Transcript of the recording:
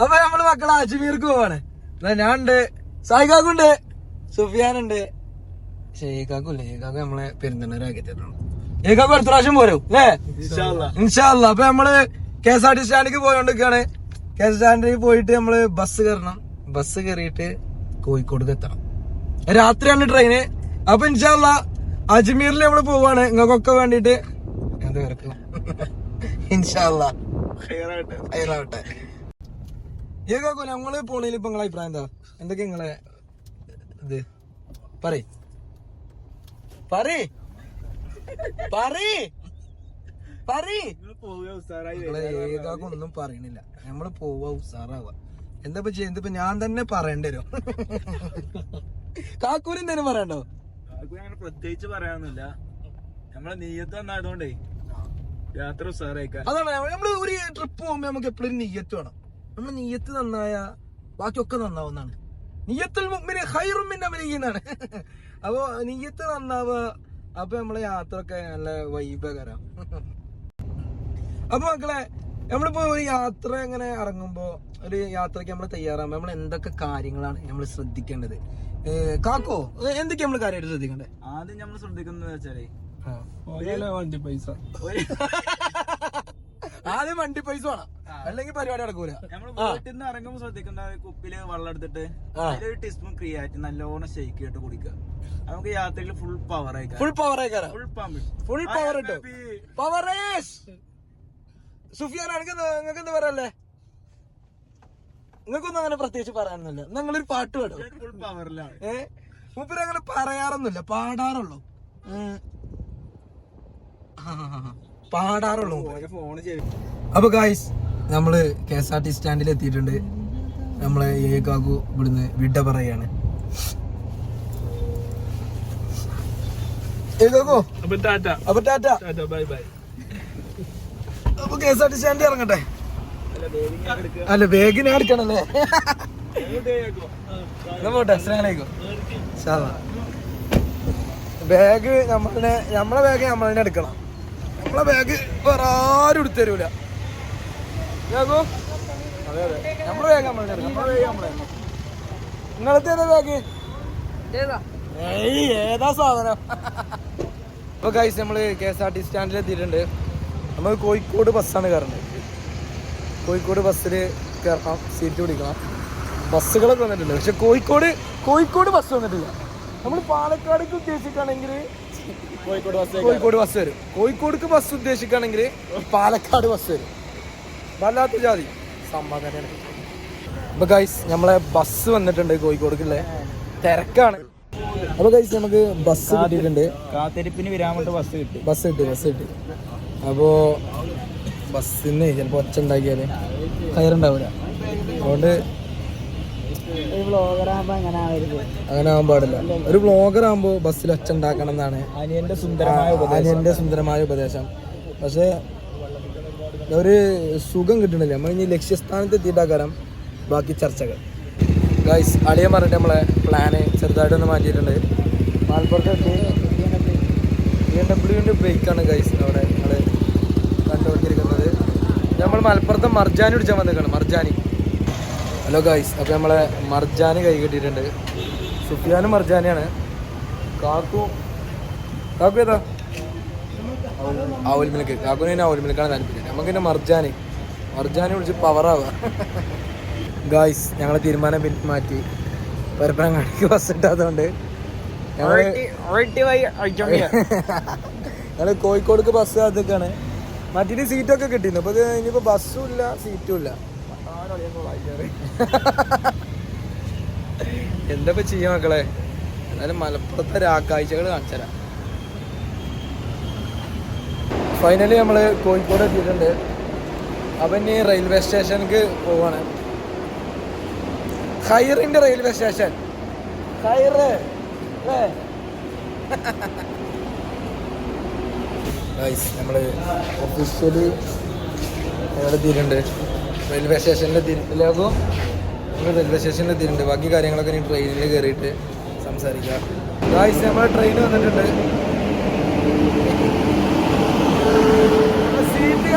അപ്പൊ നമ്മൾ മക്കളെ അജ്മീർക്ക് പോവാണ്. ഞാൻ ഉണ്ട് സായിക്കാക്കുണ്ട്. സുഫിയാനുണ്ട്. പക്ഷേ ഏകാക്കുല്ലേ ഏകാക്ക് നമ്മളെ പെരുന്തണ്ണൂരാക്കി തരണം ഏകാക്ക് അടുത്ത പ്രാവശ്യം പോരും അല്ലേ? ഇൻഷാല്ല അപ്പൊ നമ്മൾ കെ എസ് ആർ ടി സ്റ്റാൻഡിലേക്ക് പോയോണ്ടിരിക്കാണ്. കെ എസ് സ്റ്റാൻഡിൽ പോയിട്ട് നമ്മൾ ബസ് കയറണം. ബസ് കയറിയിട്ട് കോഴിക്കോട് എത്തണം. രാത്രിയാണ് ട്രെയിന്. അപ്പൊ ഇൻഷാല്ല അജ്മീറിൽ നമ്മൾ പോവാണ്. നിങ്ങൾക്കൊക്കെ വേണ്ടിട്ട് എന്ത് ഇൻഷാല്ല ഹൈറാവട്ടെ ഏകാക്കോ നമ്മൾ പോണേൽ ഇപ്പൊ നിങ്ങളെ അഭിപ്രായം എന്താ? എന്തൊക്കെ നിങ്ങളെ ഇത്? പറയ്. പറയ്. പറയ്. പറയ്. ഏകാക്കും ഒന്നും പറയണില്ല. നമ്മൾ പോവാ ഉസാറാവാ എന്താ ചെയ്യുന്നത് ഞാൻ തന്നെ പറയേണ്ടി വരും. കാക്കൂരും തന്നെ പറയണ്ടോ? അങ്ങനെ പ്രത്യേകിച്ച് പറയാനൊന്നുമില്ല. നമ്മളെ നീയത്ത് വന്നായതുകൊണ്ടേ യാത്ര ഉസാറായിക്കാൻ അതാണ്. നമ്മ- നമ്മൾ ഒരു ട്രിപ്പ് പോകുമ്പോ നമുക്ക് എപ്പോഴും നീയത്ത് വേണം. നമ്മൾ നീയത്ത് നന്നായ ബാക്കിയൊക്കെ നന്നാവുന്നതാണ്. നീയത്തുൽ മുഅ്മിനി ഖൈറും മിൻ അമലിഹി എന്നാണ് അപ്പൊ നീയത്ത് നന്നാവുക അപ്പൊ നമ്മളെ യാത്ര ഒക്കെ നല്ല വൈബകരം അപ്പൊ മക്കളെ നമ്മളിപ്പോ ഒരു യാത്ര ഇങ്ങനെ ഇറങ്ങുമ്പോ ഒരു യാത്രയ്ക്ക് നമ്മൾ തയ്യാറാകുമ്പോ നമ്മൾ എന്തൊക്കെ കാര്യങ്ങളാണ് നമ്മൾ ശ്രദ്ധിക്കേണ്ടത്? കാക്കോ എന്തൊക്കെ നമ്മൾ കാര്യമായിട്ട് ശ്രദ്ധിക്കണ്ടേ ആദ്യം നമ്മൾ ശ്രദ്ധിക്കുന്നത് വെച്ചാലേ വണ്ടി പൈസ. ആദ്യം വണ്ടി പൈസ വേണം. അല്ലെങ്കിൽ പരിപാടി നടക്കൂല. നമ്മൾ വീട്ടിൽ നിന്ന് ഇറങ്ങുമ്പോൾ ശ്രദ്ധിക്കേണ്ട കുപ്പിൽ വെള്ളം എടുത്തിട്ട്. അതിലൊരു ടീസ്പൂൺ ക്രിയാറ്റ് നല്ലോണം ഷെയ്ക്ക് ചെയ്തിട്ട് കുടിക്കുക. നമുക്ക് യാത്രയിൽ ഫുൾ പവർ ആയിക്കാം ഫുൾ പവർ ആയിക്കാരം ഫുൾ പമ്പ് ഫുൾ പവർ ഇട്ടു. പവറേഷ് സുഫിയാൻ നിങ്ങൾക്ക് എന്താ പറയല്ലേ നിങ്ങൾക്കൊന്നും അങ്ങനെ പ്രത്യേകിച്ച് പറയാനൊന്നുമില്ല. നിങ്ങളൊരു പാട്ട് പാടും. ഫുൾ പവറിലാണ് ഏ? മൂപ്പര് അങ്ങനെ പറയാറൊന്നുമില്ല. പാടാറുള്ളൂ. ആ, പാടാറുള്ളൂ. അപ്പൊ ഗായ്സ് നമ്മൾ കെ എസ് ആർ ടി സ്റ്റാൻഡിൽ എത്തിയിട്ടുണ്ട്. നമ്മളെ ഏകാകു ഇവിടുന്ന് വിട പറയാണ്. അപ്പൊ കെ എസ് ആർ ടി സ്റ്റാൻഡിൽ ഇറങ്ങട്ടെ. അല്ല ബാഗ് ഞാൻ എടുക്കണല്ലേ? പോട്ടെ അസ്സലാമലൈക്കും ബാഗ് നമ്മളെ നമ്മളെ ബാഗ് നമ്മളെ എടുക്കണം. നമ്മളെ ബാഗ് വേറെ ആരും എടുത്തു തരൂല. അതെ ബാഗ് നമ്മൾ നമ്മളെ നിങ്ങളത്തെ ഏതാ? ബാഗ് ഏയ് ഏതാ സാധനം? അപ്പൊ ഗൈസ് നമ്മൾ കെ എസ് ആർ ടി സ്റ്റാൻഡിൽ എത്തിയിട്ടുണ്ട്. നമ്മൾ കോഴിക്കോട് ബസ്സാണ് കയറുന്നത് കോഴിക്കോട് ബസ്സിൽ കയറണം സീറ്റ് പിടിക്കണം. ബസ്സുകളൊക്കെ വന്നിട്ടുണ്ട്. പക്ഷെ കോഴിക്കോട് കോഴിക്കോട് ബസ് വന്നിട്ടില്ല. നമ്മൾ പാലക്കാടേക്ക് ഉദ്ദേശിക്കുകയാണെങ്കിൽ കോഴിക്കോട് ബസ് വരും. കോഴിക്കോടേക്ക് ബസ് ഉദ്ദേശിക്കുകയാണെങ്കിൽ പാലക്കാട് ബസ് വരും. വല്ലാത്ത ജാതി. സമാധാനമാണ് അപ്പൊ ഗൈസ് നമ്മളെ ബസ് വന്നിട്ടുണ്ട് കോഴിക്കോടേക്കുള്ള. തിരക്കാണ്. അപ്പൊ ഗൈസ് നമുക്ക് ബസ് കിട്ടിയിട്ടുണ്ട്. കാത്തിരിപ്പിന് വിരാമിട്ട് ബസ് കിട്ടി. ബസ് കിട്ടി ബസ് കിട്ടി. അപ്പോ ബസ്സിന് ചിലപ്പോ ഒച്ച ഉണ്ടാക്കിയാൽ കയറുണ്ടാവില്ല അതുകൊണ്ട് അങ്ങനെ ആവാൻ പാടില്ല. ഒരു ബ്ലോഗർ ആകുമ്പോ ബസ്സിൽ ഒച്ച ഉണ്ടാക്കണം എന്നാണ്. അനിയന്റെ അനിയന്റെ സുന്ദരമായ ഉപദേശം. പക്ഷെ ഒരു സുഖം കിട്ടണില്ല. നമ്മൾ ഇനി ലക്ഷ്യസ്ഥാനത്ത് എത്തിയിട്ടാക്കാരം ബാക്കി ചർച്ചകൾ. ഗൈസ് അളിയൻ പറഞ്ഞിട്ട് നമ്മളെ പ്ലാന് ചെറുതായിട്ടൊന്ന് മാറ്റിയിട്ടുണ്ട്. മലപ്പുറത്ത് ബി എം ഡബ്ല്യുവിന്റെ ബൈക്കാണ് ഗൈസ് അവിടെ നമ്മൾ കണ്ടുകൊണ്ടിരിക്കുന്നത്. നമ്മൾ മലപ്പുറത്തെ മർജാനി പിടിച്ചാൽ വന്നിരിക്കണം മർജാനി. ഹലോ ഗായ്സ് അപ്പോൾ നമ്മളെ മർജാന് കൈ കെട്ടിയിട്ടുണ്ട്. സുഫിയാനും മർജാനിയാണ്. കാക്കു കാക്കു ഏതാ? ആവൽ മിൽക്ക് കാക്കുവിന് തന്നെ ആവൽ മിൽക്കാണ് താല്പര്യം. നമുക്ക് തന്നെ മർജാന്. മർജാനെ വിളിച്ച് പവറാവുക ഗായ്സ് ഞങ്ങളെ തീരുമാനം പിന്നെ മാറ്റി. പരപ്പനങ്ങാടിക്ക് ബസ് ഇട്ടാത്തതുകൊണ്ട് ഞങ്ങൾ ഞങ്ങൾ കോഴിക്കോടേക്ക് ബസ് കാത്തിക്കാണ് മറ്റേ സീറ്റൊക്കെ കിട്ടിയിരുന്നു. അപ്പോൾ ഇനിയിപ്പോൾ ഇനിയിപ്പോ ബസ്സും ഇല്ല സീറ്റും ഇല്ല. എന്താ ചെയ്യാ മക്കളെ? എന്നാലും മലപ്പുറത്തെ രാക്കാഴ്ചകൾ കാണിച്ചരാ. ഫൈനലി നമ്മൾ കോഴിക്കോട് എത്തിയിട്ടുണ്ട്. അവൻ ഈ റെയിൽവേ സ്റ്റേഷനിലേക്ക് പോവാണ്. ഹൈറിന്റെ റെയിൽവേ സ്റ്റേഷൻ ഹൈറ് നമ്മൾ ഒഫീഷ്യലി എവിടെ എത്തിയിട്ടുണ്ട്. റെയിൽവേ സ്റ്റേഷനിൽ അപ്പോൾ നമ്മൾ റെയിൽവേ സ്റ്റേഷനിൽ എത്തിയിട്ടുണ്ട് ബാക്കി കാര്യങ്ങളൊക്കെ ഇനി ട്രെയിനിൽ കയറിയിട്ട് സംസാരിക്കാം. ഗായ്സ് നമ്മൾ ട്രെയിൻ വന്നിട്ടുണ്ട്. സീറ്റ്